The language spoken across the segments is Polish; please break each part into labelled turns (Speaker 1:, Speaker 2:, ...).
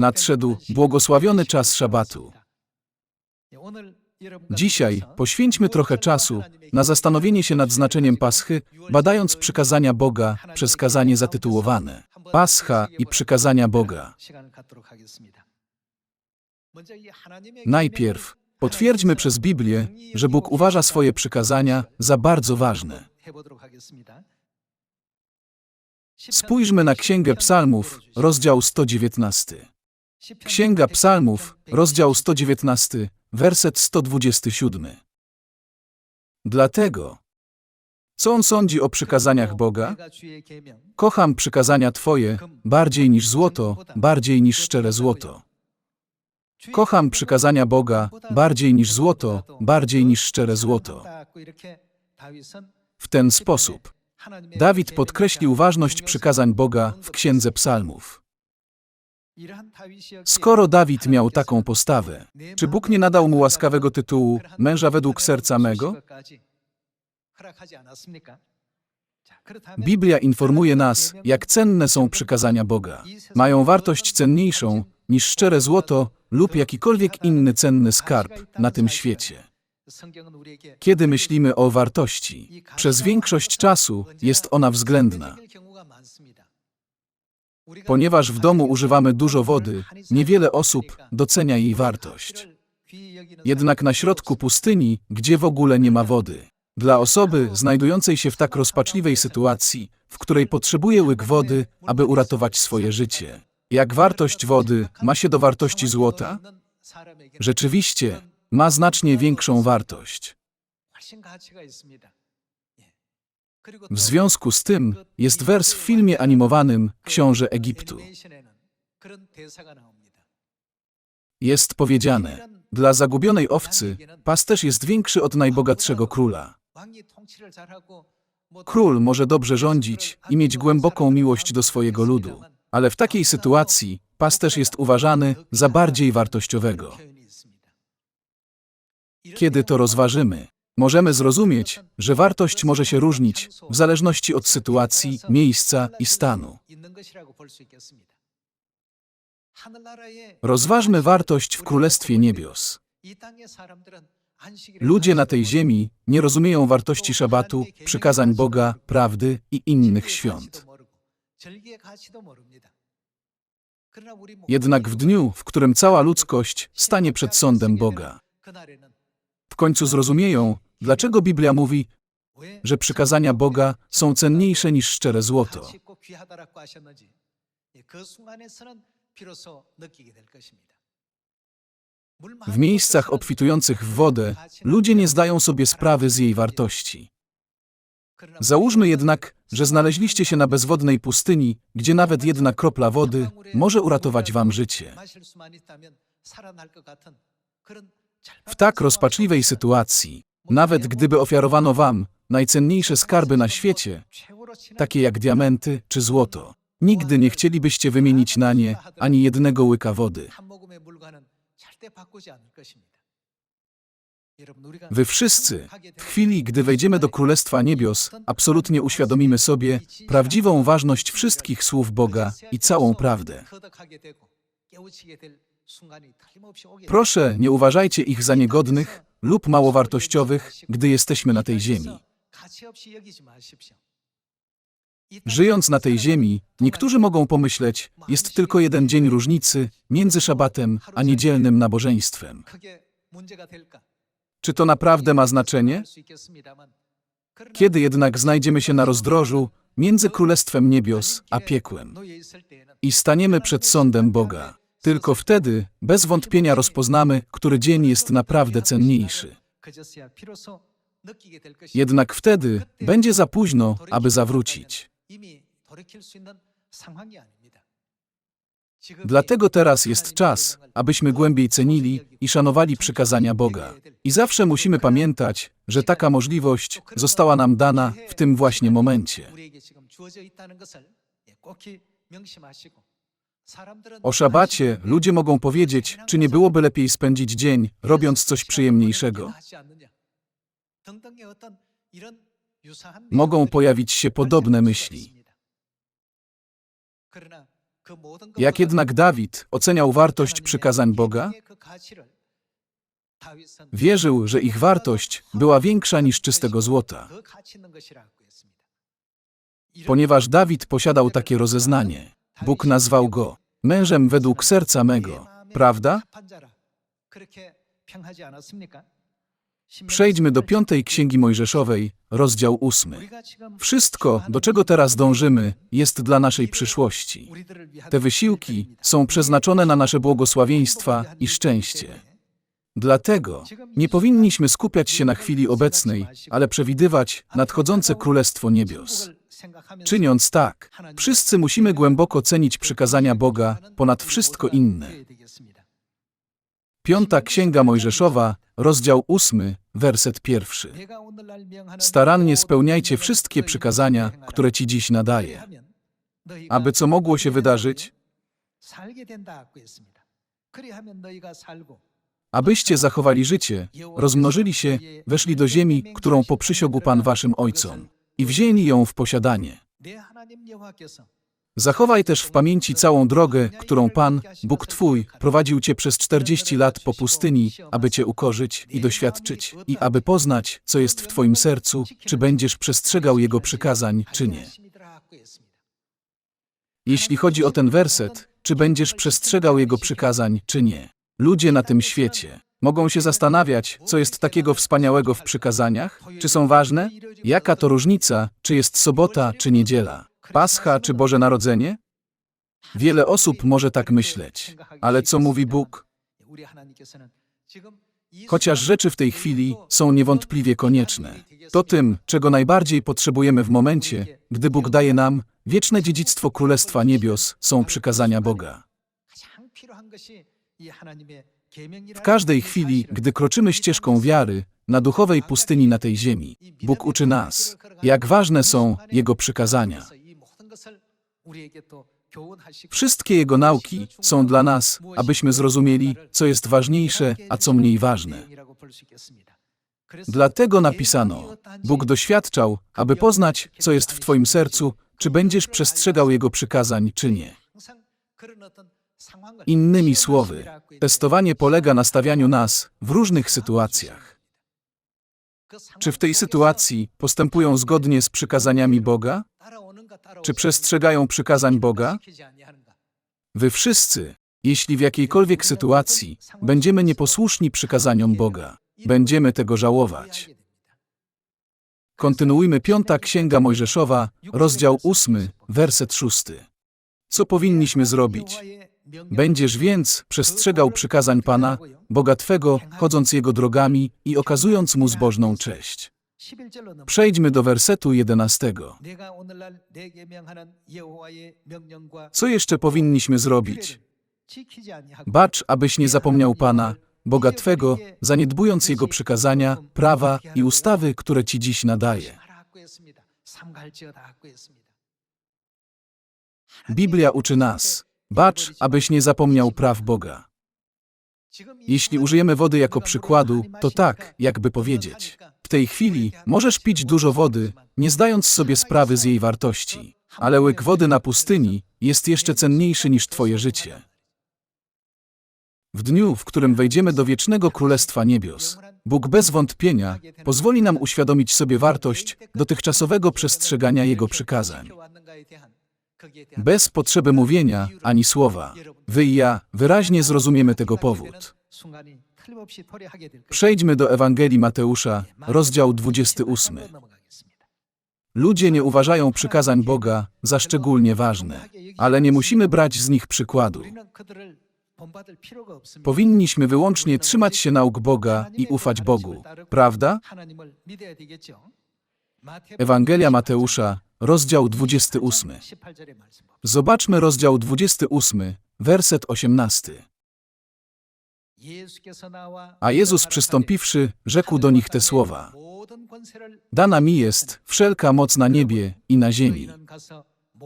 Speaker 1: Nadszedł błogosławiony czas szabatu. Dzisiaj poświęćmy trochę czasu na zastanowienie się nad znaczeniem Paschy, badając przykazania Boga przez kazanie zatytułowane Pascha i przykazania Boga. Najpierw potwierdźmy przez Biblię, że Bóg uważa swoje przykazania za bardzo ważne. Spójrzmy na Księgę Psalmów, rozdział 119. Księga Psalmów, rozdział 119, werset 127. Dlatego, co on sądzi o przykazaniach Boga? Kocham przykazania Twoje bardziej niż złoto, bardziej niż szczere złoto. Kocham przykazania Boga bardziej niż złoto, bardziej niż szczere złoto. W ten sposób Dawid podkreślił ważność przykazań Boga w Księdze Psalmów. Skoro Dawid miał taką postawę, czy Bóg nie nadał mu łaskawego tytułu męża według serca mego? Biblia informuje nas, jak cenne są przykazania Boga. Mają wartość cenniejszą niż szczere złoto lub jakikolwiek inny cenny skarb na tym świecie. Kiedy myślimy o wartości, przez większość czasu jest ona względna. Ponieważ w domu używamy dużo wody, niewiele osób docenia jej wartość. Jednak na środku pustyni, gdzie w ogóle nie ma wody, dla osoby znajdującej się w tak rozpaczliwej sytuacji, w której potrzebuje łyk wody, aby uratować swoje życie, jak wartość wody ma się do wartości złota? Rzeczywiście, ma znacznie większą wartość. W związku z tym jest wers w filmie animowanym Książę Egiptu. Jest powiedziane, dla zagubionej owcy pasterz jest większy od najbogatszego króla. Król może dobrze rządzić i mieć głęboką miłość do swojego ludu, ale w takiej sytuacji pasterz jest uważany za bardziej wartościowego. Kiedy to rozważymy, możemy zrozumieć, że wartość może się różnić w zależności od sytuacji, miejsca i stanu. Rozważmy wartość w Królestwie Niebios. Ludzie na tej ziemi nie rozumieją wartości szabatu, przykazań Boga, prawdy i innych świąt. Jednak w dniu, w którym cała ludzkość stanie przed sądem Boga, końcu zrozumieją, dlaczego Biblia mówi, że przykazania Boga są cenniejsze niż szczere złoto. W miejscach obfitujących w wodę ludzie nie zdają sobie sprawy z jej wartości. Załóżmy jednak, że znaleźliście się na bezwodnej pustyni, gdzie nawet jedna kropla wody może uratować wam życie. W tak rozpaczliwej sytuacji, nawet gdyby ofiarowano wam najcenniejsze skarby na świecie, takie jak diamenty czy złoto, nigdy nie chcielibyście wymienić na nie ani jednego łyka wody. Wy wszyscy, w chwili, gdy wejdziemy do Królestwa Niebios, absolutnie uświadomimy sobie prawdziwą ważność wszystkich słów Boga i całą prawdę. Proszę, nie uważajcie ich za niegodnych lub małowartościowych, gdy jesteśmy na tej ziemi. Żyjąc na tej ziemi, niektórzy mogą pomyśleć, jest tylko jeden dzień różnicy między szabatem a niedzielnym nabożeństwem. Czy to naprawdę ma znaczenie? Kiedy jednak znajdziemy się na rozdrożu między Królestwem Niebios a piekłem i staniemy przed sądem Boga, tylko wtedy bez wątpienia rozpoznamy, który dzień jest naprawdę cenniejszy. Jednak wtedy będzie za późno, aby zawrócić. Dlatego teraz jest czas, abyśmy głębiej cenili i szanowali przykazania Boga. I zawsze musimy pamiętać, że taka możliwość została nam dana w tym właśnie momencie. O szabacie ludzie mogą powiedzieć, czy nie byłoby lepiej spędzić dzień, robiąc coś przyjemniejszego. Mogą pojawić się podobne myśli. Jak jednak Dawid oceniał wartość przykazań Boga? Wierzył, że ich wartość była większa niż czystego złota. Ponieważ Dawid posiadał takie rozeznanie, Bóg nazwał go mężem według serca mego. Prawda? Przejdźmy do piątej Księgi Mojżeszowej, rozdział ósmy. Wszystko, do czego teraz dążymy, jest dla naszej przyszłości. Te wysiłki są przeznaczone na nasze błogosławieństwa i szczęście. Dlatego nie powinniśmy skupiać się na chwili obecnej, ale przewidywać nadchodzące Królestwo Niebios. Czyniąc tak, wszyscy musimy głęboko cenić przykazania Boga ponad wszystko inne. Piąta Księga Mojżeszowa, rozdział ósmy, werset pierwszy. Starannie spełniajcie wszystkie przykazania, które Ci dziś nadaję. Aby co mogło się wydarzyć? Abyście zachowali życie, rozmnożyli się, weszli do ziemi, którą poprzysiągł Pan Waszym Ojcom i wzięli ją w posiadanie. Zachowaj też w pamięci całą drogę, którą Pan, Bóg Twój, prowadził Cię przez czterdzieści lat po pustyni, aby Cię ukorzyć i doświadczyć, i aby poznać, co jest w Twoim sercu, czy będziesz przestrzegał Jego przykazań, czy nie. Jeśli chodzi o ten werset, czy będziesz przestrzegał Jego przykazań, czy nie. Ludzie na tym świecie mogą się zastanawiać, co jest takiego wspaniałego w przykazaniach? Czy są ważne? Jaka to różnica, czy jest sobota, czy niedziela? Pascha czy Boże Narodzenie? Wiele osób może tak myśleć, ale co mówi Bóg? Chociaż rzeczy w tej chwili są niewątpliwie konieczne, to tym, czego najbardziej potrzebujemy w momencie, gdy Bóg daje nam wieczne dziedzictwo Królestwa Niebios, są przykazania Boga. W każdej chwili, gdy kroczymy ścieżką wiary na duchowej pustyni na tej ziemi, Bóg uczy nas, jak ważne są Jego przykazania. Wszystkie Jego nauki są dla nas, abyśmy zrozumieli, co jest ważniejsze, a co mniej ważne. Dlatego napisano: Bóg doświadczał, aby poznać, co jest w Twoim sercu, czy będziesz przestrzegał Jego przykazań, czy nie. Innymi słowy, testowanie polega na stawianiu nas w różnych sytuacjach. Czy w tej sytuacji postępują zgodnie z przykazaniami Boga? Czy przestrzegają przykazań Boga? Wy wszyscy, jeśli w jakiejkolwiek sytuacji będziemy nieposłuszni przykazaniom Boga, będziemy tego żałować. Kontynuujmy piąta Księga Mojżeszowa, rozdział ósmy, werset szósty. Co powinniśmy zrobić? Będziesz więc przestrzegał przykazań Pana, Boga Twego, chodząc Jego drogami i okazując Mu zbożną cześć. Przejdźmy do wersetu jedenastego. Co jeszcze powinniśmy zrobić? Bacz, abyś nie zapomniał Pana, Boga Twego, zaniedbując Jego przykazania, prawa i ustawy, które Ci dziś nadaje. Biblia uczy nas, bacz, abyś nie zapomniał praw Boga. Jeśli użyjemy wody jako przykładu, to tak, jakby powiedzieć. W tej chwili możesz pić dużo wody, nie zdając sobie sprawy z jej wartości. Ale łyk wody na pustyni jest jeszcze cenniejszy niż Twoje życie. W dniu, w którym wejdziemy do wiecznego Królestwa Niebios, Bóg bez wątpienia pozwoli nam uświadomić sobie wartość dotychczasowego przestrzegania Jego przykazań. Bez potrzeby mówienia ani słowa, wy i ja wyraźnie zrozumiemy tego powód. Przejdźmy do Ewangelii Mateusza, rozdział 28. Ludzie nie uważają przykazań Boga za szczególnie ważne, ale nie musimy brać z nich przykładu. Powinniśmy wyłącznie trzymać się nauk Boga i ufać Bogu, prawda? Ewangelia Mateusza, rozdział 28. Zobaczmy rozdział 28, werset 18. A Jezus przystąpiwszy, rzekł do nich te słowa. Dana mi jest wszelka moc na niebie i na ziemi.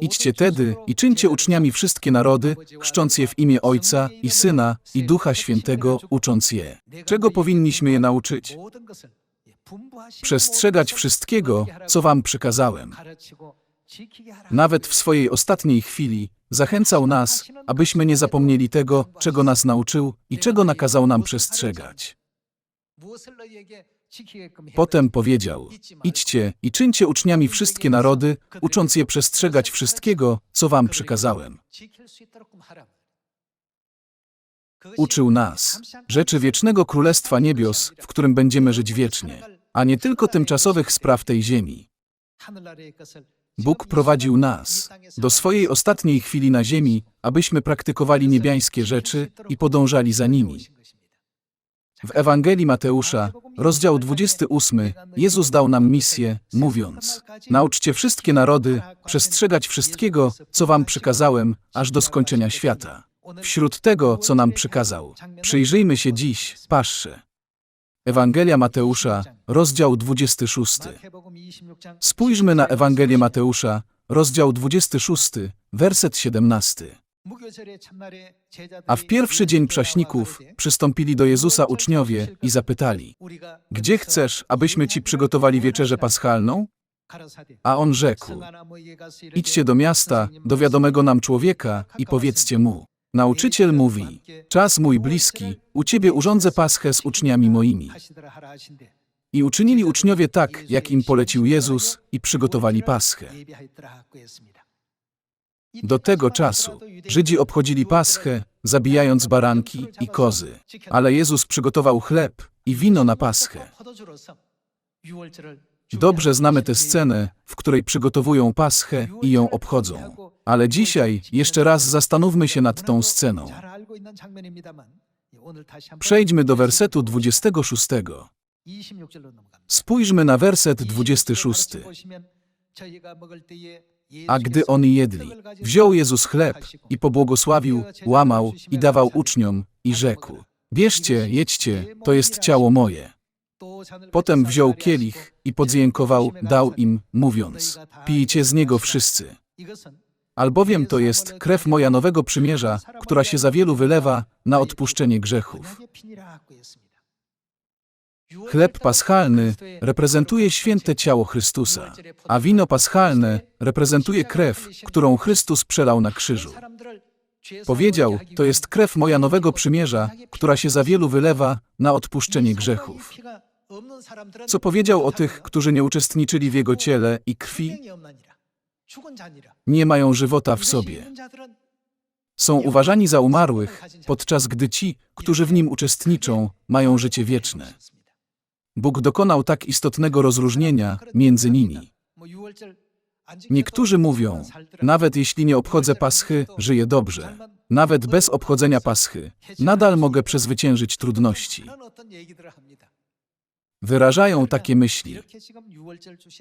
Speaker 1: Idźcie tedy i czyńcie uczniami wszystkie narody, chrzcząc je w imię Ojca i Syna i Ducha Świętego, ucząc je. Czego powinniśmy je nauczyć? Przestrzegać wszystkiego, co wam przykazałem. Nawet w swojej ostatniej chwili zachęcał nas, abyśmy nie zapomnieli tego, czego nas nauczył i czego nakazał nam przestrzegać. Potem powiedział: Idźcie i czyńcie uczniami wszystkie narody, ucząc je przestrzegać wszystkiego, co wam przykazałem. Uczył nas rzeczy wiecznego Królestwa Niebios, w którym będziemy żyć wiecznie, a nie tylko tymczasowych spraw tej ziemi. Bóg prowadził nas do swojej ostatniej chwili na ziemi, abyśmy praktykowali niebiańskie rzeczy i podążali za nimi. W Ewangelii Mateusza, rozdział 28, Jezus dał nam misję, mówiąc: Nauczcie wszystkie narody przestrzegać wszystkiego, co wam przykazałem, aż do skończenia świata. Wśród tego, co nam przykazał, przyjrzyjmy się dziś, patrzę. Ewangelia Mateusza, rozdział 26. Spójrzmy na Ewangelię Mateusza, rozdział 26, werset 17. A w pierwszy dzień prześników przystąpili do Jezusa uczniowie i zapytali: Gdzie chcesz, abyśmy ci przygotowali wieczerzę paschalną? A on rzekł: Idźcie do miasta, do wiadomego nam człowieka i powiedzcie mu: Nauczyciel mówi: Czas mój bliski, u ciebie urządzę paschę z uczniami moimi. I uczynili uczniowie tak, jak im polecił Jezus, i przygotowali paschę. Do tego czasu Żydzi obchodzili paschę, zabijając baranki i kozy, ale Jezus przygotował chleb i wino na paschę. Dobrze znamy tę scenę, w której przygotowują paschę i ją obchodzą. Ale dzisiaj jeszcze raz zastanówmy się nad tą sceną. Przejdźmy do wersetu 26. Spójrzmy na werset 26. A gdy oni jedli, wziął Jezus chleb i pobłogosławił, łamał i dawał uczniom i rzekł: Bierzcie, jedźcie, to jest ciało moje. Potem wziął kielich i podziękował, dał im, mówiąc: Pijcie z niego wszyscy. Albowiem to jest krew moja nowego przymierza, która się za wielu wylewa na odpuszczenie grzechów. Chleb paschalny reprezentuje święte ciało Chrystusa, a wino paschalne reprezentuje krew, którą Chrystus przelał na krzyżu. Powiedział, to jest krew moja nowego przymierza, która się za wielu wylewa na odpuszczenie grzechów. Co powiedział o tych, którzy nie uczestniczyli w Jego ciele i krwi? Nie mają żywota w sobie. Są uważani za umarłych, podczas gdy ci, którzy w nim uczestniczą, mają życie wieczne. Bóg dokonał tak istotnego rozróżnienia między nimi. Niektórzy mówią, nawet jeśli nie obchodzę Paschy, żyję dobrze. Nawet bez obchodzenia Paschy, nadal mogę przezwyciężyć trudności. Wyrażają takie myśli.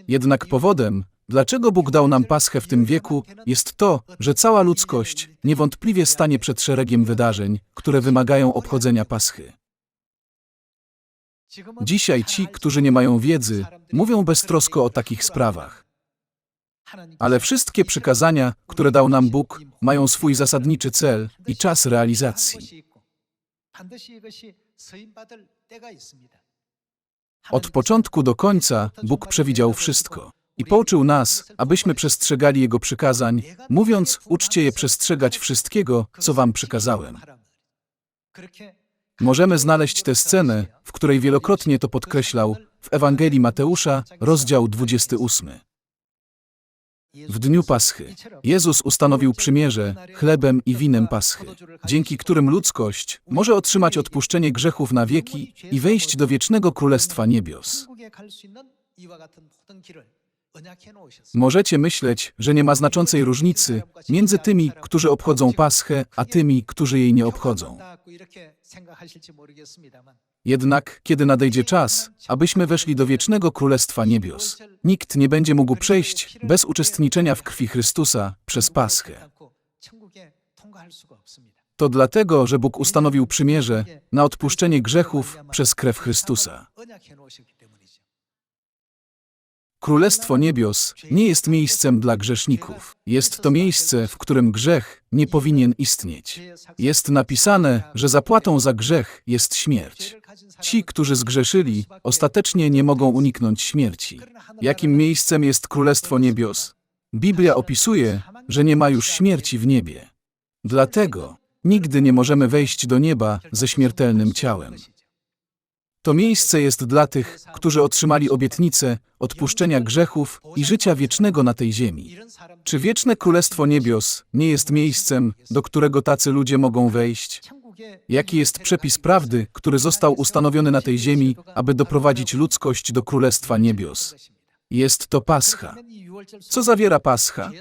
Speaker 1: Jednak powodem, dlaczego Bóg dał nam Paschę w tym wieku, jest to, że cała ludzkość niewątpliwie stanie przed szeregiem wydarzeń, które wymagają obchodzenia Paschy. Dzisiaj ci, którzy nie mają wiedzy, mówią beztrosko o takich sprawach. Ale wszystkie przykazania, które dał nam Bóg, mają swój zasadniczy cel i czas realizacji. Od początku do końca Bóg przewidział wszystko i pouczył nas, abyśmy przestrzegali Jego przykazań, mówiąc, uczcie je przestrzegać wszystkiego, co wam przykazałem. Możemy znaleźć tę scenę, w której wielokrotnie to podkreślał, w Ewangelii Mateusza, rozdział 28. W dniu Paschy Jezus ustanowił przymierze chlebem i winem Paschy, dzięki którym ludzkość może otrzymać odpuszczenie grzechów na wieki i wejść do wiecznego Królestwa Niebios. Możecie myśleć, że nie ma znaczącej różnicy między tymi, którzy obchodzą Paschę, a tymi, którzy jej nie obchodzą. Jednak, kiedy nadejdzie czas, abyśmy weszli do wiecznego Królestwa Niebios, nikt nie będzie mógł przejść bez uczestniczenia w krwi Chrystusa przez Paschę. To dlatego, że Bóg ustanowił przymierze na odpuszczenie grzechów przez krew Chrystusa. Królestwo Niebios nie jest miejscem dla grzeszników. Jest to miejsce, w którym grzech nie powinien istnieć. Jest napisane, że zapłatą za grzech jest śmierć. Ci, którzy zgrzeszyli, ostatecznie nie mogą uniknąć śmierci. Jakim miejscem jest Królestwo Niebios? Biblia opisuje, że nie ma już śmierci w niebie. Dlatego nigdy nie możemy wejść do nieba ze śmiertelnym ciałem. To miejsce jest dla tych, którzy otrzymali obietnicę odpuszczenia grzechów i życia wiecznego na tej ziemi. Czy wieczne Królestwo Niebios nie jest miejscem, do którego tacy ludzie mogą wejść? Jaki jest przepis prawdy, który został ustanowiony na tej ziemi, aby doprowadzić ludzkość do Królestwa Niebios? Jest to Pascha. Co zawiera Pascha?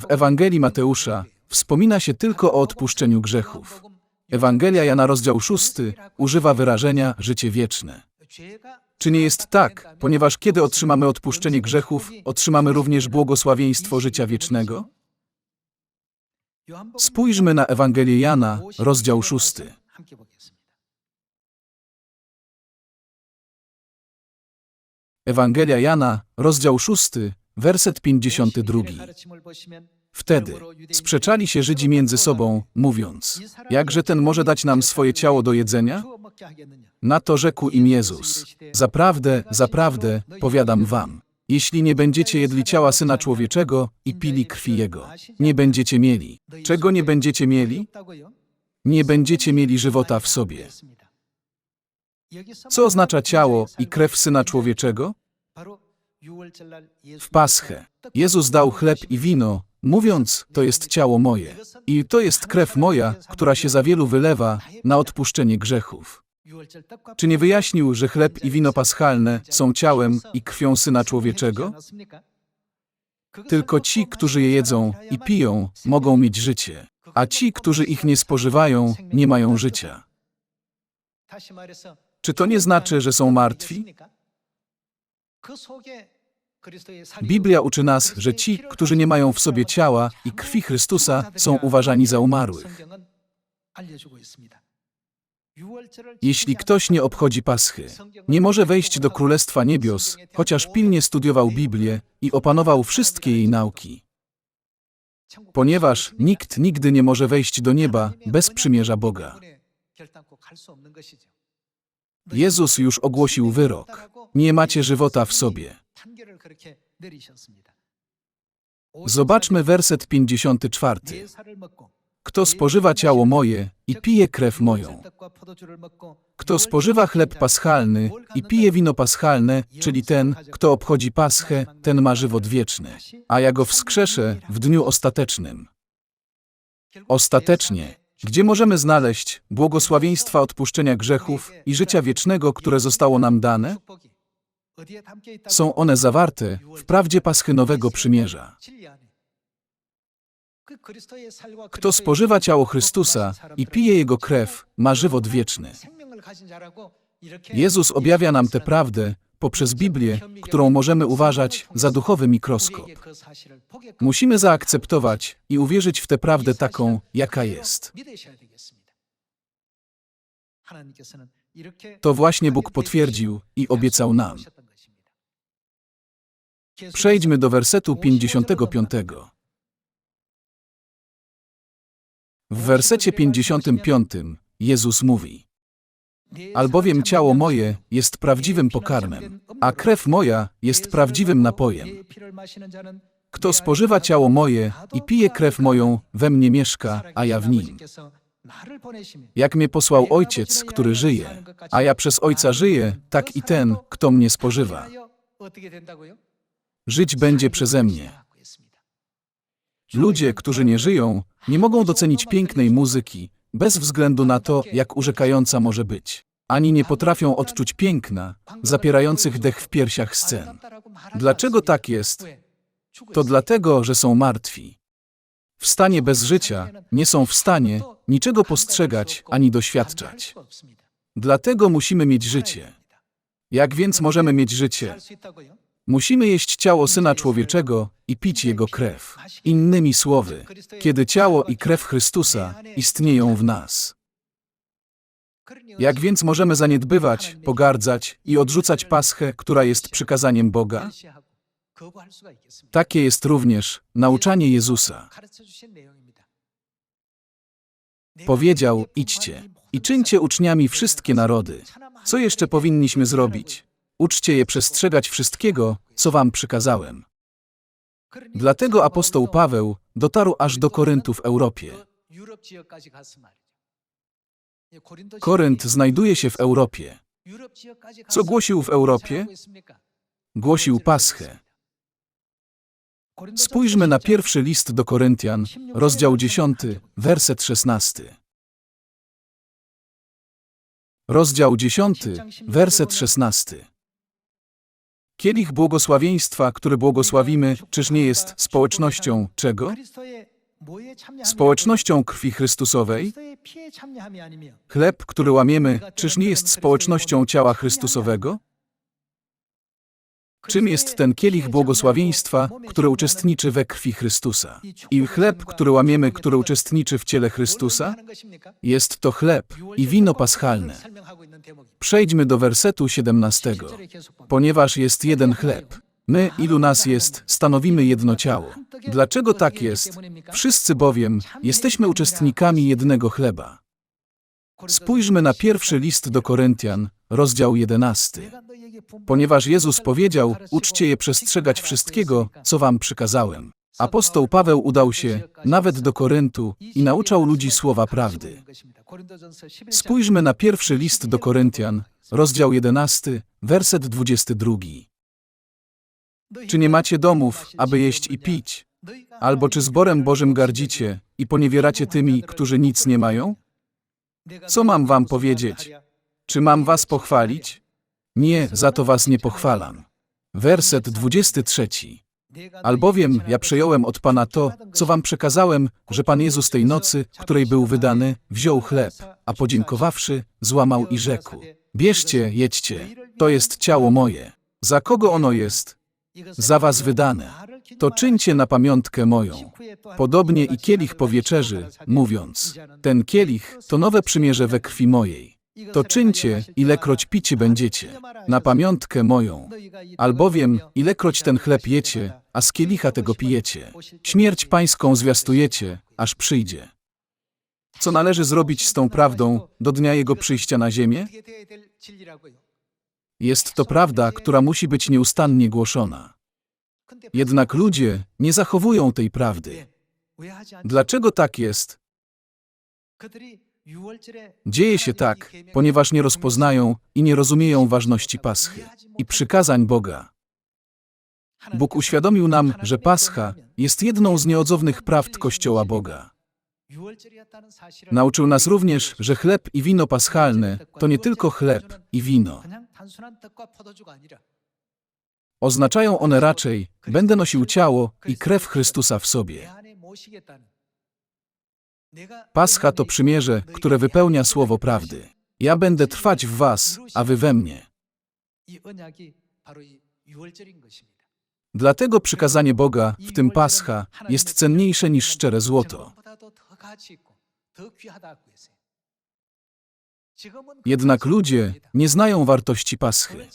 Speaker 1: W Ewangelii Mateusza wspomina się tylko o odpuszczeniu grzechów. Ewangelia Jana rozdział 6 używa wyrażenia życie wieczne. Czy nie jest tak, ponieważ kiedy otrzymamy odpuszczenie grzechów, otrzymamy również błogosławieństwo życia wiecznego? Spójrzmy na Ewangelię Jana, rozdział 6. Ewangelia Jana, rozdział 6, werset 52. Wtedy sprzeczali się Żydzi między sobą, mówiąc: Jakże ten może dać nam swoje ciało do jedzenia? Na to rzekł im Jezus: Zaprawdę, zaprawdę, powiadam wam, jeśli nie będziecie jedli ciała syna człowieczego i pili krwi jego, nie będziecie mieli. Czego nie będziecie mieli? Nie będziecie mieli żywota w sobie. Co oznacza ciało i krew syna człowieczego? W Paschę Jezus dał chleb i wino, mówiąc: To jest ciało moje i to jest krew moja, która się za wielu wylewa na odpuszczenie grzechów. Czy nie wyjaśnił, że chleb i wino paschalne są ciałem i krwią syna człowieczego? Tylko ci, którzy je jedzą i piją, mogą mieć życie, a ci, którzy ich nie spożywają, nie mają życia. Czy to nie znaczy, że są martwi? Biblia uczy nas, że ci, którzy nie mają w sobie ciała i krwi Chrystusa, są uważani za umarłych. Jeśli ktoś nie obchodzi Paschy, nie może wejść do Królestwa Niebios, chociaż pilnie studiował Biblię i opanował wszystkie jej nauki. Ponieważ nikt nigdy nie może wejść do nieba bez przymierza Boga. Jezus już ogłosił wyrok. Nie macie żywota w sobie. Zobaczmy werset 54. Kto spożywa ciało moje i pije krew moją, kto spożywa chleb paschalny i pije wino paschalne, czyli ten, kto obchodzi paschę, ten ma żywot wieczny, a ja go wskrzeszę w dniu ostatecznym. Ostatecznie, gdzie możemy znaleźć błogosławieństwa odpuszczenia grzechów i życia wiecznego, które zostało nam dane? Są one zawarte w prawdzie paschy Nowego Przymierza. Kto spożywa ciało Chrystusa i pije Jego krew, ma żywot wieczny. Jezus objawia nam tę prawdę poprzez Biblię, którą możemy uważać za duchowy mikroskop. Musimy zaakceptować i uwierzyć w tę prawdę taką, jaka jest. To właśnie Bóg potwierdził i obiecał nam. Przejdźmy do wersetu 55. W wersecie 55 Jezus mówi: Albowiem ciało moje jest prawdziwym pokarmem, a krew moja jest prawdziwym napojem. Kto spożywa ciało moje i pije krew moją, we mnie mieszka, a ja w nim. Jak mnie posłał Ojciec, który żyje, a ja przez Ojca żyję, tak i ten, kto mnie spożywa. Żyć będzie przeze mnie. Ludzie, którzy nie żyją, nie mogą docenić pięknej muzyki, bez względu na to, jak urzekająca może być. Ani nie potrafią odczuć piękna, zapierających dech w piersiach scen. Dlaczego tak jest? To dlatego, że są martwi. W stanie bez życia nie są w stanie niczego postrzegać ani doświadczać. Dlatego musimy mieć życie. Jak więc możemy mieć życie? Musimy jeść ciało Syna Człowieczego i pić Jego krew. Innymi słowy, kiedy ciało i krew Chrystusa istnieją w nas. Jak więc możemy zaniedbywać, pogardzać i odrzucać paschę, która jest przykazaniem Boga? Takie jest również nauczanie Jezusa. Powiedział: Idźcie i czyńcie uczniami wszystkie narody. Co jeszcze powinniśmy zrobić? Uczcie je przestrzegać wszystkiego, co wam przykazałem. Dlatego apostoł Paweł dotarł aż do Koryntu w Europie. Korynt znajduje się w Europie.
Speaker 2: Co głosił w Europie?
Speaker 1: Głosił Paschę. Spójrzmy na pierwszy list do Koryntian, rozdział 10, werset 16. Rozdział 10, werset 16. Kielich błogosławieństwa, który błogosławimy, czyż nie jest społecznością czego? Społecznością krwi Chrystusowej? Chleb, który łamiemy, czyż nie jest społecznością ciała Chrystusowego? Czym jest ten kielich błogosławieństwa, który uczestniczy we krwi Chrystusa? I chleb, który łamiemy, który uczestniczy w ciele Chrystusa? Jest to chleb i wino paschalne. Przejdźmy do wersetu 17. Ponieważ jest jeden chleb, my, ilu nas jest, stanowimy jedno ciało. Dlaczego tak jest? Wszyscy bowiem jesteśmy uczestnikami jednego chleba. Spójrzmy na pierwszy list do Koryntian, rozdział 11. Ponieważ Jezus powiedział, uczcie je przestrzegać wszystkiego, co wam przykazałem. Apostoł Paweł udał się nawet do Koryntu i nauczał ludzi słowa prawdy. Spójrzmy na pierwszy list do Koryntian, rozdział 11, werset 22. Czy nie macie domów, aby jeść i pić? Albo czy zborem Bożym gardzicie i poniewieracie tymi, którzy nic nie mają? Co mam wam powiedzieć? Czy mam was pochwalić? Nie, za to was nie pochwalam. Werset 23. Albowiem ja przejąłem od Pana to, co wam przekazałem, że Pan Jezus tej nocy, której był wydany, wziął chleb, a podziękowawszy, złamał i rzekł: Bierzcie, jedźcie, to jest ciało moje. Za kogo ono jest? Za was wydane. To czyńcie na pamiątkę moją. Podobnie i kielich po wieczerzy, mówiąc: Ten kielich to nowe przymierze we krwi mojej. To czyńcie, ilekroć picie będziecie, na pamiątkę moją. Albowiem, ilekroć ten chleb jecie, a z kielicha tego pijecie, śmierć pańską zwiastujecie, aż przyjdzie. Co należy zrobić z tą prawdą do dnia jego przyjścia na ziemię? Jest to prawda, która musi być nieustannie głoszona. Jednak ludzie nie zachowują tej prawdy. Dlaczego tak jest? Dzieje się tak, ponieważ nie rozpoznają i nie rozumieją ważności Paschy i przykazań Boga. Bóg uświadomił nam, że Pascha jest jedną z nieodzownych prawd Kościoła Boga. Nauczył nas również, że chleb i wino paschalne to nie tylko chleb i wino. Oznaczają one raczej, będę nosił ciało i krew Chrystusa w sobie. Pascha to przymierze, które wypełnia słowo prawdy. Ja będę trwać w was, a wy we mnie. Dlatego przykazanie Boga, w tym Pascha, jest cenniejsze niż szczere złoto. Jednak ludzie nie znają wartości Paschy.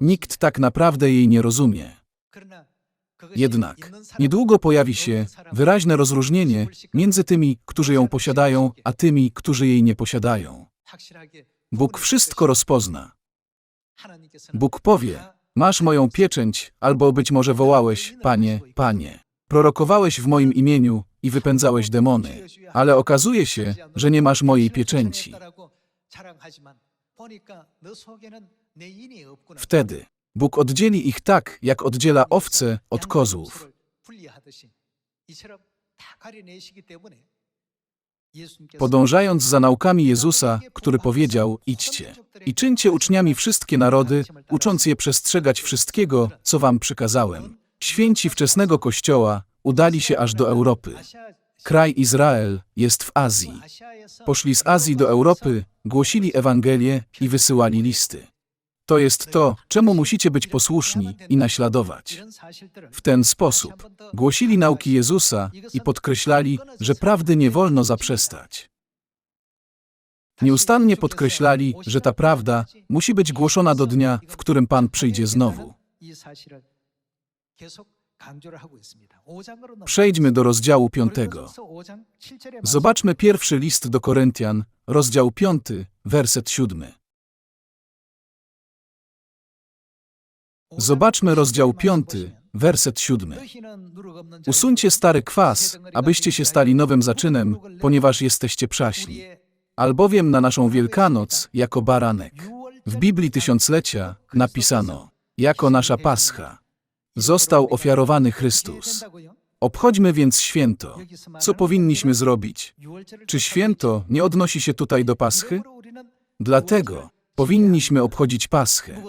Speaker 1: Nikt tak naprawdę jej nie rozumie. Jednak niedługo pojawi się wyraźne rozróżnienie między tymi, którzy ją posiadają, a tymi, którzy jej nie posiadają. Bóg wszystko rozpozna. Bóg powie: Masz moją pieczęć, albo być może wołałeś: Panie, Panie. Prorokowałeś w moim imieniu i wypędzałeś demony, ale okazuje się, że nie masz mojej pieczęci. Wtedy Bóg oddzieli ich tak, jak oddziela owce od kozłów. Podążając za naukami Jezusa, który powiedział: Idźcie i czyńcie uczniami wszystkie narody, ucząc je przestrzegać wszystkiego, co wam przykazałem. Święci wczesnego Kościoła udali się aż do Europy. Kraj Izrael jest w Azji. Poszli z Azji do Europy, głosili Ewangelię i wysyłali listy. To jest to, czemu musicie być posłuszni i naśladować. W ten sposób głosili nauki Jezusa i podkreślali, że prawdy nie wolno zaprzestać. Nieustannie podkreślali, że ta prawda musi być głoszona do dnia, w którym Pan przyjdzie znowu. Przejdźmy do rozdziału piątego. Zobaczmy pierwszy list do Koryntian, rozdział piąty, werset siódmy. Zobaczmy rozdział piąty, werset siódmy. Usuńcie stary kwas, abyście się stali nowym zaczynem, ponieważ jesteście przaśni. Albowiem na naszą Wielkanoc, jako baranek, w Biblii Tysiąclecia napisano, jako nasza Pascha, został ofiarowany Chrystus. Obchodźmy więc święto. Co powinniśmy zrobić? Czy święto nie odnosi się tutaj do Paschy? Dlatego powinniśmy obchodzić Paschę.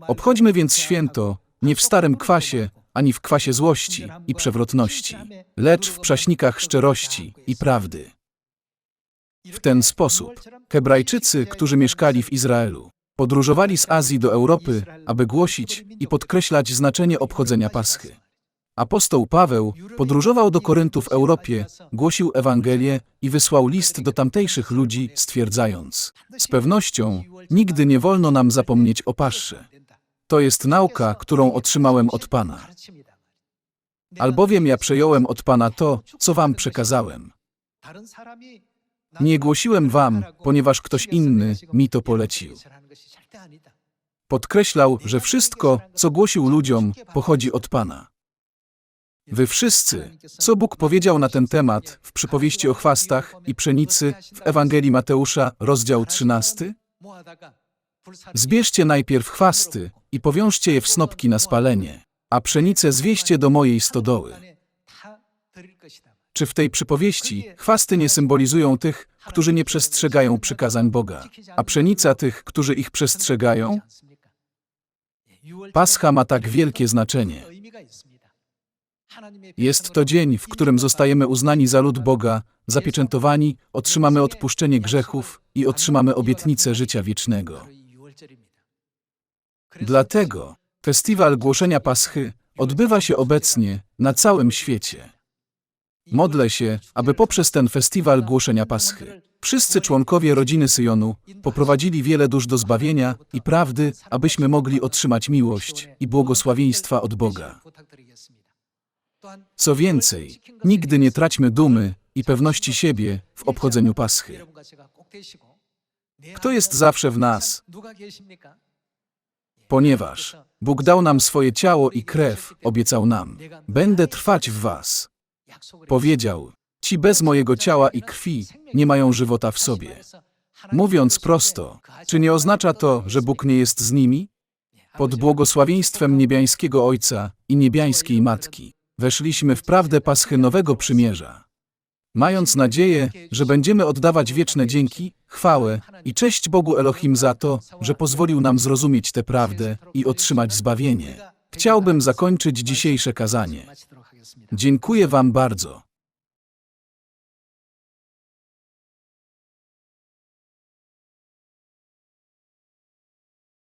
Speaker 1: Obchodźmy więc święto nie w starym kwasie, ani w kwasie złości i przewrotności, lecz w prześnikach szczerości i prawdy. W ten sposób Hebrajczycy, którzy mieszkali w Izraelu, podróżowali z Azji do Europy, aby głosić i podkreślać znaczenie obchodzenia Paschy. Apostoł Paweł podróżował do Koryntu w Europie, głosił Ewangelię i wysłał list do tamtejszych ludzi, stwierdzając: Z pewnością nigdy nie wolno nam zapomnieć o Pasche. To jest nauka, którą otrzymałem od Pana. Albowiem ja przejąłem od Pana to, co wam przekazałem. Nie głosiłem wam, ponieważ ktoś inny mi to polecił. Podkreślał, że wszystko, co głosił ludziom, pochodzi od Pana. Wy wszyscy, co Bóg powiedział na ten temat w przypowieści o chwastach i pszenicy w Ewangelii Mateusza, rozdział 13? Zbierzcie najpierw chwasty i powiążcie je w snopki na spalenie, a pszenicę zwieście do mojej stodoły. Czy w tej przypowieści chwasty nie symbolizują tych, którzy nie przestrzegają przykazań Boga, a pszenica tych, którzy ich przestrzegają? Pascha ma tak wielkie znaczenie. Jest to dzień, w którym zostajemy uznani za lud Boga, zapieczętowani, otrzymamy odpuszczenie grzechów i otrzymamy obietnicę życia wiecznego. Dlatego festiwal głoszenia Paschy odbywa się obecnie na całym świecie. Modlę się, aby poprzez ten festiwal głoszenia Paschy wszyscy członkowie rodziny Syjonu poprowadzili wiele dusz do zbawienia i prawdy, abyśmy mogli otrzymać miłość i błogosławieństwa od Boga. Co więcej, nigdy nie traćmy dumy i pewności siebie w obchodzeniu Paschy. Kto jest zawsze w nas? Ponieważ Bóg dał nam swoje ciało i krew, obiecał nam: Będę trwać w Was. Powiedział: Ci bez mojego ciała i krwi nie mają żywota w sobie. Mówiąc prosto, czy nie oznacza to, że Bóg nie jest z nimi? Pod błogosławieństwem niebiańskiego Ojca i niebiańskiej Matki weszliśmy w prawdę Paschy Nowego Przymierza. Mając nadzieję, że będziemy oddawać wieczne dzięki, chwałę i cześć Bogu Elohim za to, że pozwolił nam zrozumieć tę prawdę i otrzymać zbawienie, chciałbym zakończyć dzisiejsze kazanie. Dziękuję Wam bardzo.